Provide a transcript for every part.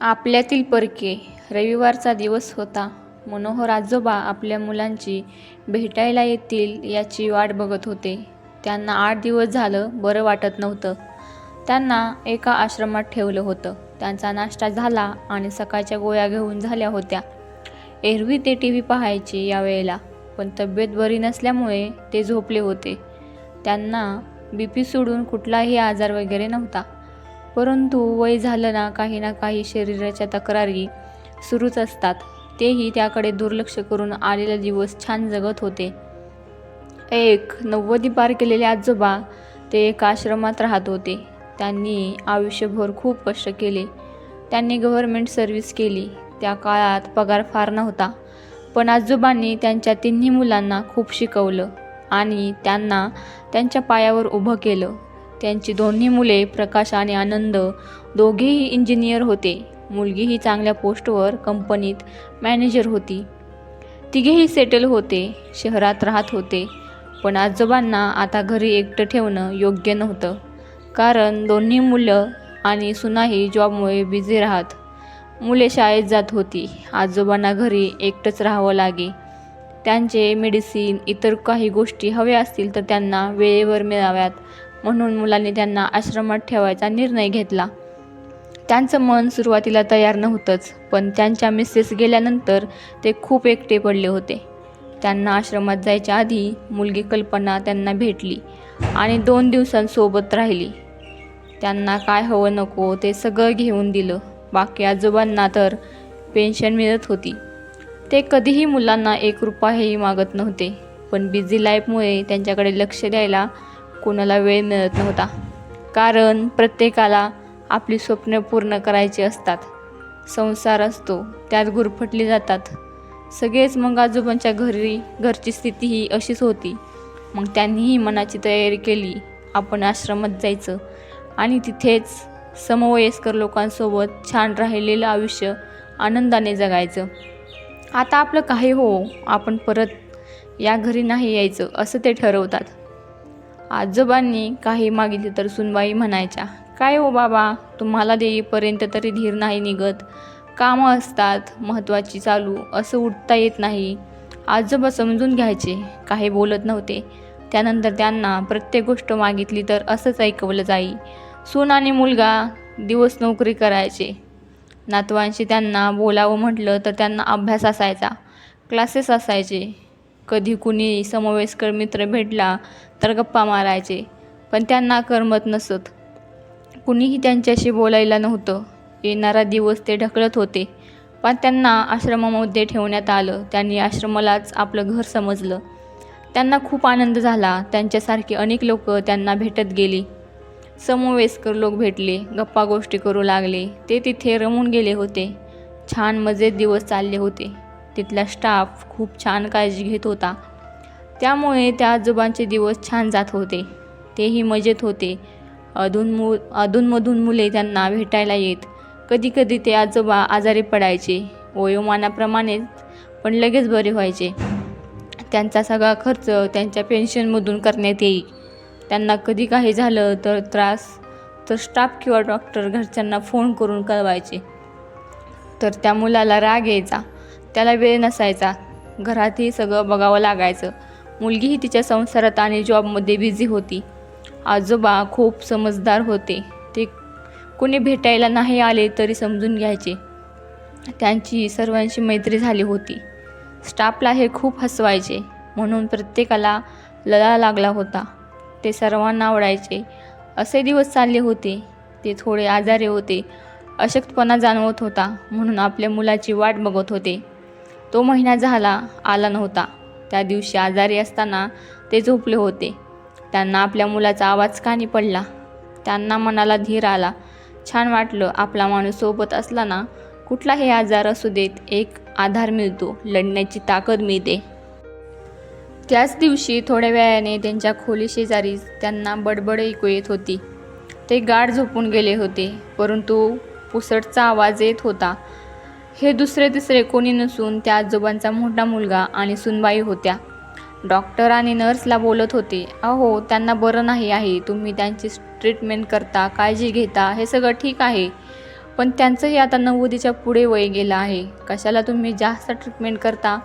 आपल्यातील परके रविवारचा दिवस होता. मनोहर आजोबा आपल्या मुलांची भेटायला येतील याची वाट बघत होते. त्यांना आठ दिवस झालं बरं वाटत नव्हतं. त्यांना एका आश्रमात ठेवलं होतं. त्यांचा नाश्ता झाला आणि सकाळच्या गोळ्या घेऊन झाल्या होत्या. एरवी ते टी व्ही पाहायचे या वेळेला, पण तब्येत बरी नसल्यामुळे ते झोपले होते. त्यांना बी पी सोडून कुठलाही आजार वगैरे नव्हता. परंतु वय झालं ना काही ना काही शरीराच्या तक्रारी सुरूच असतात. तेही त्याकडे दुर्लक्ष करून आलेला दिवस छान जगत होते. एक नव्वदी पार केलेले आजोबा ते एका आश्रमात राहत होते. त्यांनी आयुष्यभर खूप कष्ट केले. त्यांनी गव्हर्नमेंट सर्व्हिस केली. त्या काळात पगार फार नव्हता. पण आजोबांनी त्यांच्या तिन्ही मुलांना खूप शिकवलं आणि त्यांना त्यांच्या पायावर उभं केलं. त्यांची दोन्ही मुले प्रकाश आणि आनंद दोघेही इंजिनियर होते. मुलगीही चांगल्या पोस्टवर कंपनीत मॅनेजर होती. तिघेही सेटल होते. शहरात राहत होते. पण आजोबांना आता घरी एकटं ठेवणं योग्य नव्हतं. कारण दोन्ही मुलं आणि सुनाही जॉबमुळे बिझी राहत. मुले शाळेत जात होती. आजोबांना घरी एकटंच राहावं लागे. त्यांचे मेडिसिन, इतर काही गोष्टी हव्या असतील तर त्यांना वेळेवर मिळाव्यात म्हणून मुलांनी त्यांना आश्रमात ठेवायचा निर्णय घेतला. त्यांचं मन सुरुवातीला तयार नव्हतंच. पण त्यांच्या मिसेस गेल्यानंतर ते खूप एकटे पडले होते. त्यांना आश्रमात जायच्या आधी मुलगी कल्पना त्यांना भेटली आणि दोन दिवसांसोबत राहिली. त्यांना काय हवं नको ते सगळं घेऊन दिलं. बाकी आजोबांना तर पेन्शन मिळत होती. ते कधीही मुलांना एक रुपयाही मागत नव्हते. पण बिझी लाईफमुळे त्यांच्याकडे लक्ष द्यायला कोणाला वेळ मिळत नव्हता. कारण प्रत्येकाला आपली स्वप्न पूर्ण करायची असतात. संसार असतो त्यात गुरफटली जातात सगळेच. मग आजोबांच्या घरी घरची स्थिती ही अशीच होती. मग त्यांनीही मनाची तयारी केली आपण आश्रमात जायचं आणि तिथेच समवयस्कर लोकांसोबत छान राहिलेलं आयुष्य आनंदाने जगायचं. आता आपलं काही हो आपण परत या घरी नाही यायचं असं ते ठरवतात. आजोबांनी काही मागितले तर सुनबाई म्हणायच्या, काय हो बाबा, तुम्हाला देईपर्यंत तरी धीर नाही निघत. कामं असतात महत्त्वाची चालू, असं उठता येत नाही. आजोबा समजून घ्यायचे. काही बोलत नव्हते. त्यानंतर त्यांना प्रत्येक गोष्ट मागितली तर असंच ऐकवलं जाई. सून आणि मुलगा दिवस नोकरी करायचे. नातवांशी त्यांना बोलावं म्हटलं तर त्यांना अभ्यास असायचा, क्लासेस असायचे. कधी कुणी समवयस्कर मित्र भेटला तर गप्पा मारायचे. पण त्यांना करमत नसत. कुणीही त्यांच्याशी बोलायला नव्हतं. येणारा दिवस ते ढकलत होते. पण त्यांना आश्रमामध्ये ठेवण्यात आलं. त्यांनी आश्रमालाच आपलं घर समजलं. त्यांना खूप आनंद झाला. त्यांच्यासारखे अनेक लोक त्यांना भेटत गेली. समवयस्कर लोक भेटले. गप्पा गोष्टी करू लागले. ते तिथे रमून गेले होते. छान मजेत दिवस चालले होते. तिथला स्टाफ खूप छान काळजी घेत होता. त्यामुळे त्या आजोबांचे दिवस छान जात होते. तेही मजेत होते. अधून मु अधूनमधून मुले त्यांना भेटायला येत. कधी कधी ते आजोबा आजारी पडायचे. वयोमानाप्रमाणेच पण लगेच बरे व्हायचे. त्यांचा सगळा खर्च त्यांच्या पेन्शनमधून करण्यात येई. त्यांना कधी काही झालं तर त्रास तर स्टाफ किंवा डॉक्टर घरच्यांना फोन करून कळवायचे. तर त्या मुलाला राग यायचा. त्याला वेळ नसायचा. घरातही सगळं बघावं लागायचं. मुलगीही तिच्या संसारात आणि जॉबमध्ये बिझी होती. आजोबा खूप समजदार होते. ते कुणी भेटायला नाही आले तरी समजून घ्यायचे. त्यांची सर्वांशी मैत्री झाली होती. स्टाफला हे खूप हसवायचे. म्हणून प्रत्येकाला लळा लागला होता. ते सर्वांना आवडायचे. असे दिवस चालले होते. ते थोडे आजारी होते. अशक्तपणा जाणवत होता म्हणून आपल्या मुलाची वाट बघत होते. तो महिना झाला आला नव्हता. त्या दिवशी आजारी असताना ते झोपले होते. त्यांना आपल्या मुलाचा आवाज कानी पडला. त्यांना मनाला धीर आला. छान वाटलं. आपला माणूस सोबत असला ना कुठलाही आजार असू देत एक आधार मिळतो. लढण्याची ताकद मिळते. त्याच दिवशी थोड्या वेळाने त्यांच्या खोलीशेजारीच त्यांना बडबड ऐकू येत होती. ते गाढ झोपून गेले होते. परंतु पुसटचा आवाज येत होता. हे दुसरे तिसरे कोणी नसून त्या आजोबांचा मोठा मुलगा आणि सुनबाई होत्या. डॉक्टर आणि नर्सला बोलत होते. अहो, त्यांना बरं नाही आहे. तुम्ही त्यांची ट्रीटमेंट करता, काळजी घेता हे सगळं ठीक आहे. पण त्यांचंही आता नव्वदीच्या पुढे वय गेलं आहे कशाला तुम्ही जास्त ट्रीटमेंट करता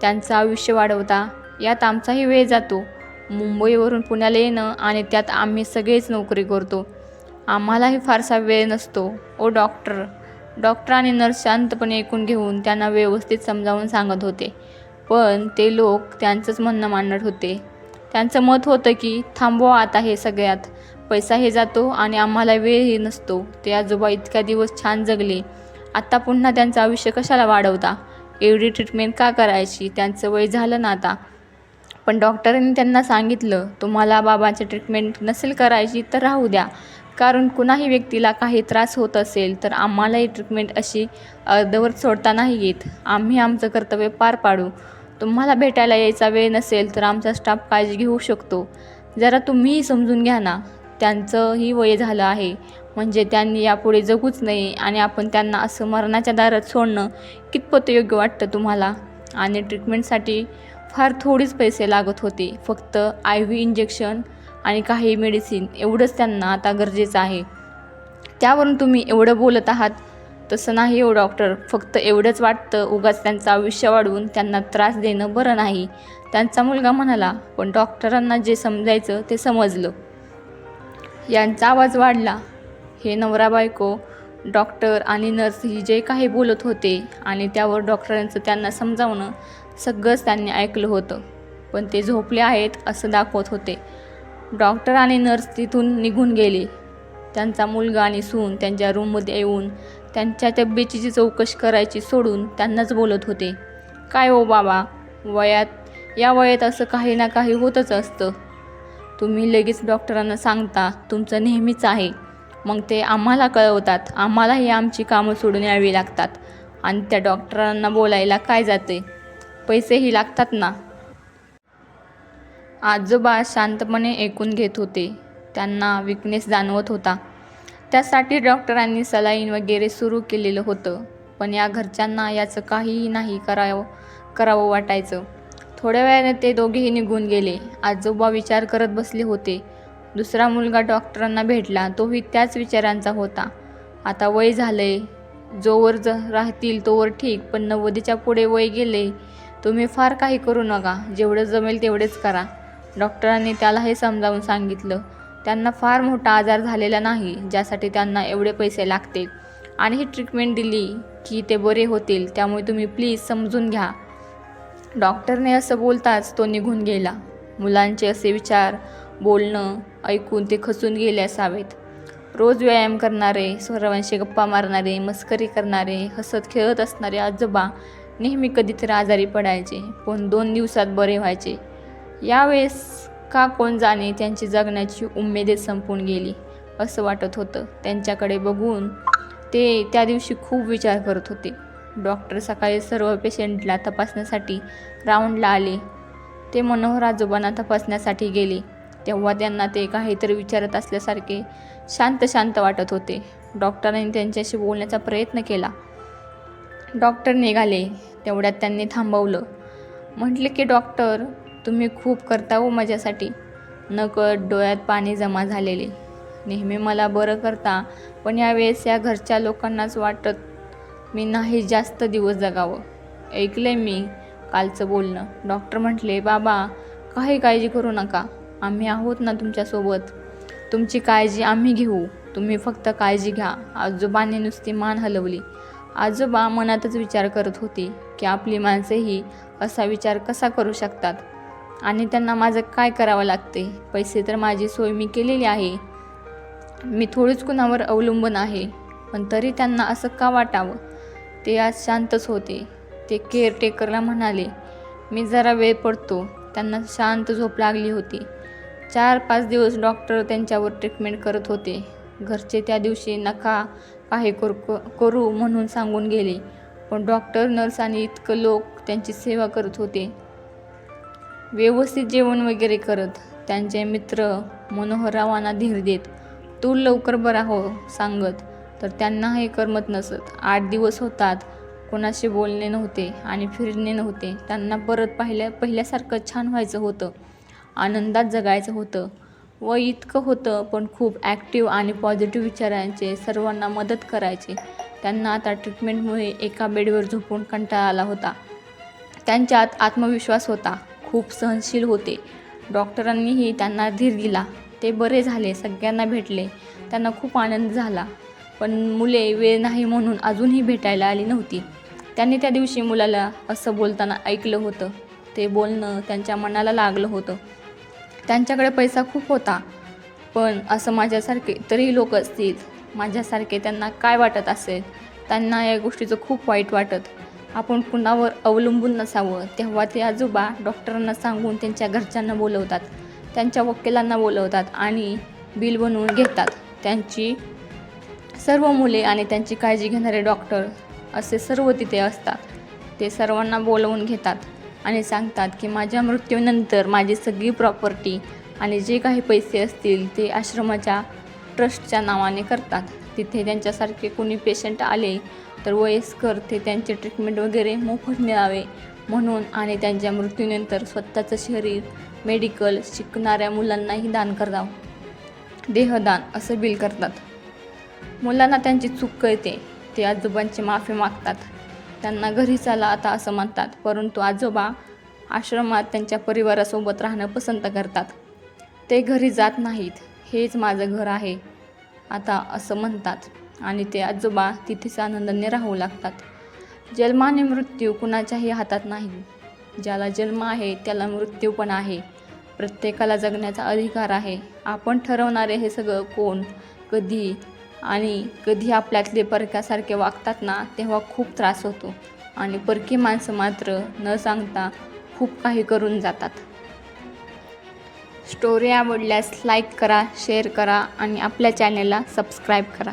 त्यांचं आयुष्य वाढवता यात आमचाही वेळ जातो मुंबईवरून पुण्याला येणं आणि त्यात आम्ही सगळेच नोकरी करतो आम्हालाही फारसा वेळ नसतो ओ डॉक्टर डॉक्टर आणि नर्स शांतपणे ऐकून घेऊन त्यांना व्यवस्थित समजावून सांगत होते. पण ते लोक त्यांचंच म्हणणं मांडत होते. त्यांचं मत होतं की थांबवा आता हे सगळ्यात. पैसाही जातो आणि आम्हाला वेळही नसतो. ते आजोबा इतक्या दिवस छान जगले. आत्ता पुन्हा त्यांचं आयुष्य कशाला वाढवता? एवढी ट्रीटमेंट का करायची? त्यांचं वय झालं ना आता. पण डॉक्टरांनी त्यांना सांगितलं तुम्हाला बाबाची ट्रीटमेंट नसेल करायची तर राहू द्या. कारण कुणाही व्यक्तीला काही त्रास होत असेल तर आम्हालाही ट्रीटमेंट अशी अर्धवर सोडता नाही येत. आम्ही आमचं कर्तव्य पार पाडू. तुम्हाला भेटायला यायचा वेळ नसेल तर आमचा स्टाफ काळजी घेऊ शकतो. जरा तुम्हीही समजून घ्या ना त्यांचंही वय झालं आहे. म्हणजे त्यांनी यापुढे जगूच नाही आणि आपण त्यांना असं मरणाच्या दारात सोडणं कितपत योग्य वाटतं तुम्हाला? आणि ट्रीटमेंटसाठी फार थोडीच पैसे लागत होते. फक्त आय व्ही इंजेक्शन आणि काही मेडिसिन एवढंच त्यांना आता गरजेचं आहे. त्यावरून तुम्ही एवढं बोलत आहात तसं नाही हो डॉक्टर फक्त एवढंच वाटतं उगाच त्यांचं आयुष्य वाढवून त्यांना त्रास देणं बरं नाही. त्यांचा मुलगा म्हणाला पण डॉक्टरांना जे समजायचं ते समजलं. यांचा आवाज वाढला हे नवरा बायको डॉक्टर आणि नर्स ही जे काही बोलत होते आणि त्यावर डॉक्टरांचं त्यांना समजावणं सगळंच त्यांनी ऐकलं होतं. पण ते झोपले आहेत असं दाखवत होते. डॉक्टर आणि नर्स तिथून निघून गेले. त्यांचा मुलगा आणि सून त्यांच्या रूममध्ये येऊन त्यांच्या तब्येतीची चौकशी करायची सोडून त्यांनाच बोलत होते. काय ओ बाबा वयात या वयात असं काही ना काही होतच असतं. तुम्ही लगेच डॉक्टरांना सांगता तुमचं नेहमीच आहे. मग ते आम्हाला कळवतात. आम्हालाही आमची कामं सोडून यावी लागतात. आणि त्या डॉक्टरांना बोलायला काय जाते? पैसेही लागतात ना. आजोबा शांतपणे ऐकून घेत होते. त्यांना विकनेस जाणवत होता. त्यासाठी डॉक्टरांनी सलाईन वगैरे सुरू केलेलं होतं. पण या घरच्यांना याचं काहीही नाही करावं करावं वाटायचं. थोड्या वेळाने ते दोघेही निघून गेले. आजोबा विचार करत बसले होते. दुसरा मुलगा डॉक्टरांना भेटला. तोही त्याच विचारांचा होता. आता वय झालंय. जोवर ज राहतील तोवर ठीक पण नव्वदीच्या पुढे वय गेले. तुम्ही फार काही करू नका. जेवढं जमेल तेवढेच करा. डॉक्टरांनी त्याला हे समजावून सांगितलं. त्यांना फार मोठा आजार झालेला नाही ज्यासाठी त्यांना एवढे पैसे लागतील. आणि ही ट्रीटमेंट दिली की ते बरे होतील त्यामुळे तुम्ही प्लीज समजून घ्या. डॉक्टरने असं बोलताच तो निघून गेला. मुलांचे असे विचार बोलणं ऐकून ते खचून गेले असावेत. रोज व्यायाम करणारे सर्वांशी गप्पा मारणारे मस्करी करणारे हसत खेळत असणारे आजोबा नेहमी कधीतरी आजारी पडायचे पण दोन दिवसात बरे व्हायचे. यावेळेस का कोण जाणे त्यांची जगण्याची उमेदच संपून गेली असं वाटत होतं. त्यांच्याकडे बघून ते त्या दिवशी खूप विचार करत होते. डॉक्टर सकाळी सर्व पेशंटला तपासण्यासाठी राऊंडला आले. ते मनोहर आजोबांना तपासण्यासाठी गेले. तेव्हा त्यांना ते काहीतरी विचारत असल्यासारखे शांत शांत वाटत होते. डॉक्टरांनी त्यांच्याशी बोलण्याचा प्रयत्न केला. डॉक्टर निघाले. तेवढ्यात त्यांनी थांबवलं. म्हटले की डॉक्टर तुम्ही खूप करता हो माझ्यासाठी. नकळत डोळ्यात पाणी जमा झालेले. नेहमी मला बरं करता पण यावेळेस या घरच्या लोकांनाच वाटत मी नाही जास्त दिवस जगावं. ऐकलंय मी कालचं बोलणं. डॉक्टर म्हटले बाबा काही काळजी करू नका. आम्ही आहोत ना तुमच्यासोबत. तुमची काळजी आम्ही घेऊ. तुम्ही फक्त काळजी घ्या. आजोबांनी नुसती मान हलवली. आजोबा मनातच विचार करत होते की आपली माणसेही असा विचार कसा करू शकतात? आणि त्यांना माझं काय करावं लागते पैसे तर माझी सोय मी केलेली आहे. मी थोडीच कुणावर अवलंबून आहे पण तरी त्यांना असं का वाटावं? ते आज शांतच होते. ते केअरटेकरला म्हणाले मी जरा वेळ पडतो. त्यांना शांत झोप लागली होती. चार पाच दिवस डॉक्टर त्यांच्यावर ट्रीटमेंट करत होते. घरचे त्या दिवशी नका काही कर करू म्हणून सांगून गेले. पण डॉक्टर नर्स आणि इतकं लोक त्यांची सेवा करत होते. व्यवस्थित जेवण वगैरे करत त्यांचे मित्र मनोहररावांना धीर देत तू लवकर बरा हो सांगत. तर त्यांना हे करमत नसत. आठ दिवस होतात. कोणाशी बोलणे नव्हते आणि फिरणे नव्हते. त्यांना परत पाहिल्या पहिल्यासारखं छान व्हायचं होतं. आनंदात जगायचं होतं. व इतकं होतं पण खूप ॲक्टिव्ह आणि पॉझिटिव्ह विचारांचे सर्वांना मदत करायचे. त्यांना आता ट्रीटमेंटमुळे एका बेडवर झोपून कंटाळा आला होता. त्यांच्यात आत्मविश्वास होता. खूप सहनशील होते. डॉक्टरांनीही त्यांना धीर दिला. ते बरे झाले सगळ्यांना भेटले. त्यांना खूप आनंद झाला. पण मुले वेळ नाही म्हणून अजूनही भेटायला आली नव्हती. त्यांनी त्या दिवशी मुलाला असं बोलताना ऐकलं होतं. ते बोलणं त्यांच्या मनाला लागलं होतं. त्यांच्याकडे पैसा खूप होता. पण असं माझ्यासारखे तरीही लोक असतील. माझ्यासारखे त्यांना काय वाटत असेल? त्यांना या गोष्टीचं खूप वाईट वाटत. आपण कुणावर अवलंबून नसावं तेव्हा ते आजोबा डॉक्टरांना सांगून त्यांच्या घरच्यांना बोलवतात त्यांच्या वकिलांना बोलवतात आणि बिल बनवून घेतात. त्यांची सर्व मुले आणि त्यांची काळजी घेणारे डॉक्टर असे सर्व तिथे असतात. ते सर्वांना बोलवून घेतात आणि सांगतात की माझ्या मृत्यूनंतर माझी सगळी प्रॉपर्टी आणि जे काही पैसे असतील ते आश्रमाच्या ट्रस्टच्या नावाने करतात. तिथे त्यांच्यासारखे कोणी पेशंट आले तर वयस्कर ते त्यांचे ट्रीटमेंट वगैरे मोफत मिळावे म्हणून आणि त्यांच्या मृत्यूनंतर स्वतःचं शरीर मेडिकल शिकणाऱ्या मुलांनाही दान करावं देहदान असं बिल करतात. मुलांना त्यांची चूक कळते. ते आजोबांची माफी मागतात. त्यांना घरी चला आता असं म्हणतात. परंतु आजोबा आश्रमात त्यांच्या परिवारासोबत राहणं पसंत करतात. ते घरी जात नाहीत. हेच माझं घर आहे. आता असं म्हणतात आणि ते आजोबा तिथेच आनंदाने राहू लागतात. जन्म आणि मृत्यू कुणाच्याही हातात नाही. ज्याला जन्म आहे त्याला मृत्यू पण आहे. प्रत्येकाला जगण्याचा अधिकार आहे. आपण ठरवणारे हे सगळं कोण कधी आणि कधी आपल्यातले परक्यासारखे वागतात ना तेव्हा खूप त्रास होतो. आणि परकी माणसं मात्र न सांगता खूप काही करून जातात. स्टोरी आवडल्यास लाईक करा शेअर करा आणि आपल्या चॅनेलला सबस्क्राईब करा.